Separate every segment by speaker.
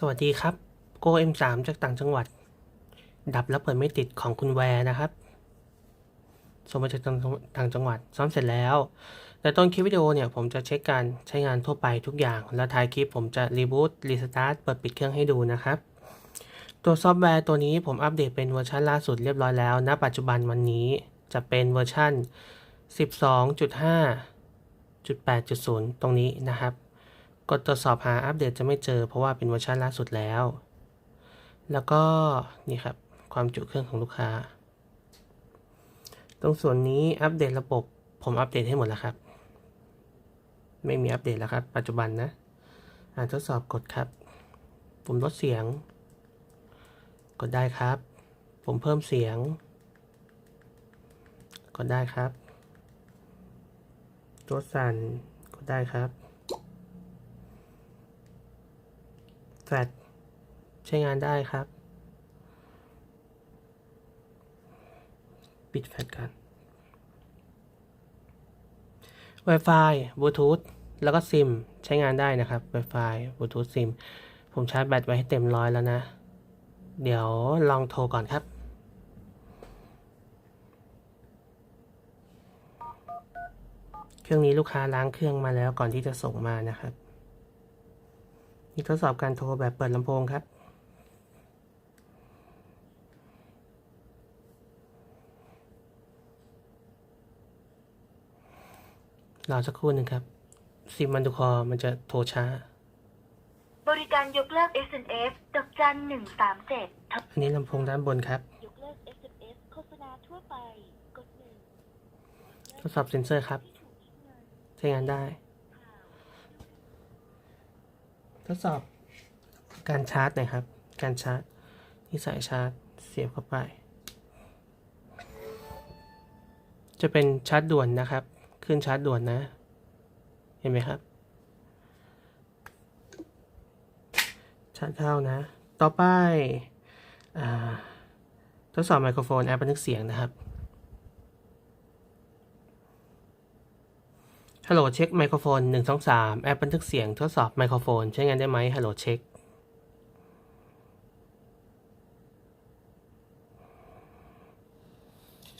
Speaker 1: สวัสดีครับโก M3 จากต่างจังหวัด ดับแล้วเปิดไม่ติดของคุณแวร์นะครับส่งมาจากต่างต่างจังหวัดซ้อมเสร็จแล้ว แต่ต้นคลิปวิดีโอเนี่ยผมจะเช็คการใช้งานทั่วไปทุกอย่าง แล้วท้ายคลิปผมจะรีบูตรีสตาร์ทเปิดปิดเครื่องให้ดูนะครับ ตัวซอฟต์แวร์ตัวนี้ผมอัปเดตเป็นเวอร์ชันล่าสุดเรียบร้อยแล้ว ณ ปัจจุบันวันนี้จะเป็นเวอร์ชัน12.5.8.0 ตรงนี้นะครับ กดตรวจสอบหาอัปเดตจะไม่เจอเพราะว่าเป็นเวอร์ชันล่าสุดแล้ว แล้วก็นี่ครับความจุเครื่องของลูกค้า ตรงส่วนนี้อัปเดตระบบผมอัปเดตให้หมดแล้วครับ ไม่มีอัปเดตแล้วครับ ปัจจุบันนะอ่าทดสอบกดครับผมลดเสียง กดได้ครับผมเพิ่มเสียง กดได้ครับ ตัวสั่นกดได้ครับ แฟลชใช้งานได้ครับ ปิดแฟลชกัน Wi-Fi บลูทูธแล้วก็ซิมใช้งานได้นะครับ Wi-Fi บลูทูธซิมผมชาร์จแบตไว้ให้เต็มร้อยแล้วนะ เดี๋ยวลองโทรก่อนครับ เครื่องนี้ลูกค้าล้างเครื่องมาแล้วก่อนที่จะส่งมานะครับ นี่ทดสอบการโทรแบบเปิดลำโพงครับ รอสักครู่หนึ่งครับ ซิมมันดูคอมันจะโทรช้า
Speaker 2: บริการยกเลิก SMS ดอกจันหนึ่งสามเจ็ด
Speaker 1: อันนี้ลำโพงด้านบนครับ
Speaker 2: ยกเลิก SMS โฆษณาทั่วไป กดหนึ่ง
Speaker 1: ทดสอบเซ็นเซอร์ครับ ใช้งานได้ ทดสอบการชาร์จหน่อยครับ การชาร์จที่สายชาร์จเสียบเข้าไป จะเป็นชาร์จด่วนนะครับ ขึ้นชาร์จด่วนนะ เห็นไหมครับ ชาร์จเข้านะ ต่อไปอาทดสอบไมโครโฟนแอปบันทึกเสียงนะครับ ฮัลโหลเช็คไมโครโฟนหนึ่งสองสามแอปบันทึกเสียงทดสอบไมโครโฟน ใช้งานได้ไหมฮัลโหลเช็ค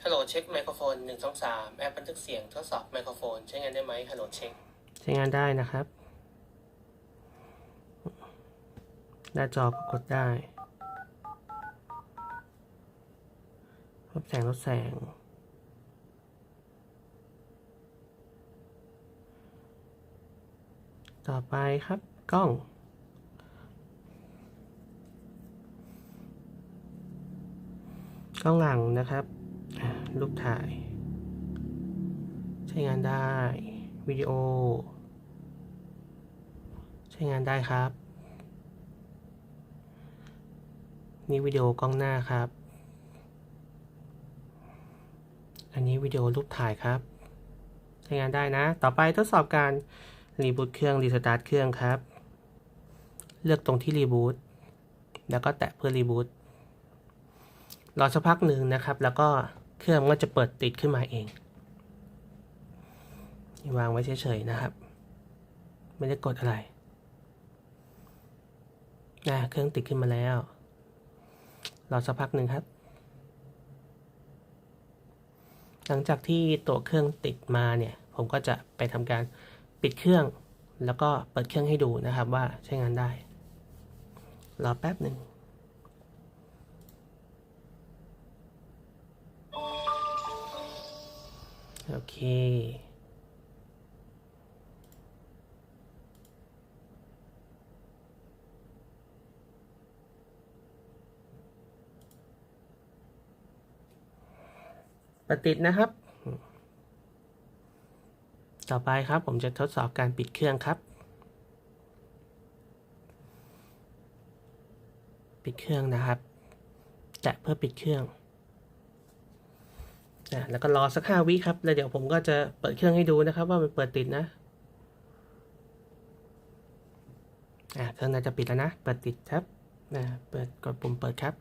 Speaker 1: ฮัลโหลเช็คไมโครโฟนหนึ่งสองสามแอปบันทึกเสียงทดสอบไมโครโฟน ใช้งานได้ไหมฮัลโหลเช็ค ใช้งานได้นะครับ หน้าจอก็กดได้ลดแสงลดแสง ต่อไปครับกล้อง กล้องหลังนะครับรูปถ่าย ใช้งานได้ วิดีโอ ใช้งานได้ครับ นี่วิดีโอกล้องหน้าครับ อันนี้วิดีโอรูปถ่ายครับ ใช้งานได้นะ ต่อไปทดสอบการ รีบูตเครื่องรีสตาร์ทเครื่องครับ เลือกตรงที่รีบูตแล้วก็แตะเพื่อรีบูตรอสักพักหนึ่งนะครับ แล้วก็เครื่องก็จะเปิดติดขึ้นมาเองวางไว้เฉยๆนะครับ ไม่ได้กดอะไรนะเครื่องติดขึ้นมาแล้ว รอสักพักหนึ่งครับ หลังจากที่ตัวเครื่องติดมาเนี่ย ผมก็จะไปทำการ ปิดเครื่อง แล้วก็เปิดเครื่องให้ดูนะครับว่าใช้งานได้ รอแป๊บหนึ่งโอเคปฏิดนะครับ ต่อไปครับผมจะทดสอบการปิดเครื่องครับ ปิดเครื่องนะครับ แตะเพื่อปิดเครื่องอะแล้วก็รอสักห้าวิครับ แล้วเดี๋ยวผมก็จะเปิดเครื่องให้ดูนะครับ ว่ามันเปิดติดนะอะเครื่องน่าจะปิดแล้วนะ เปิดติดครับนะเปิดกดปุ่มเปิดครับ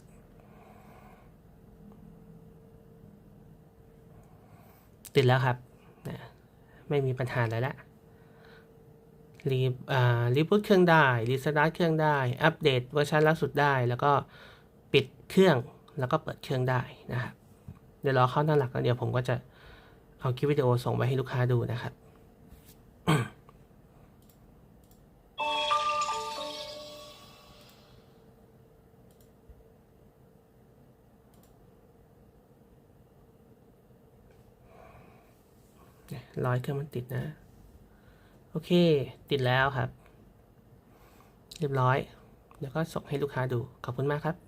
Speaker 1: ติดแล้วครับ ไม่มีปัญหาอะไรละรีอ่ารีบูตเครื่องได้รีสตาร์ทเครื่องได้ อัปเดตเวอร์ชันล่าสุดได้ แล้วก็ปิดเครื่องแล้วก็เปิดเครื่องได้นะครับเดี๋ยวรอเข้าหน้าหลักแล้วเดี๋ยวผมก็จะเอาคลิปวิดีโอส่งไปให้ลูกค้าดูนะครับ ร้อยเครื่องมันติดนะ โอเค ติดแล้วครับ เรียบร้อย เดี๋ยวก็ส่งให้ลูกค้าดู ขอบคุณมากครับ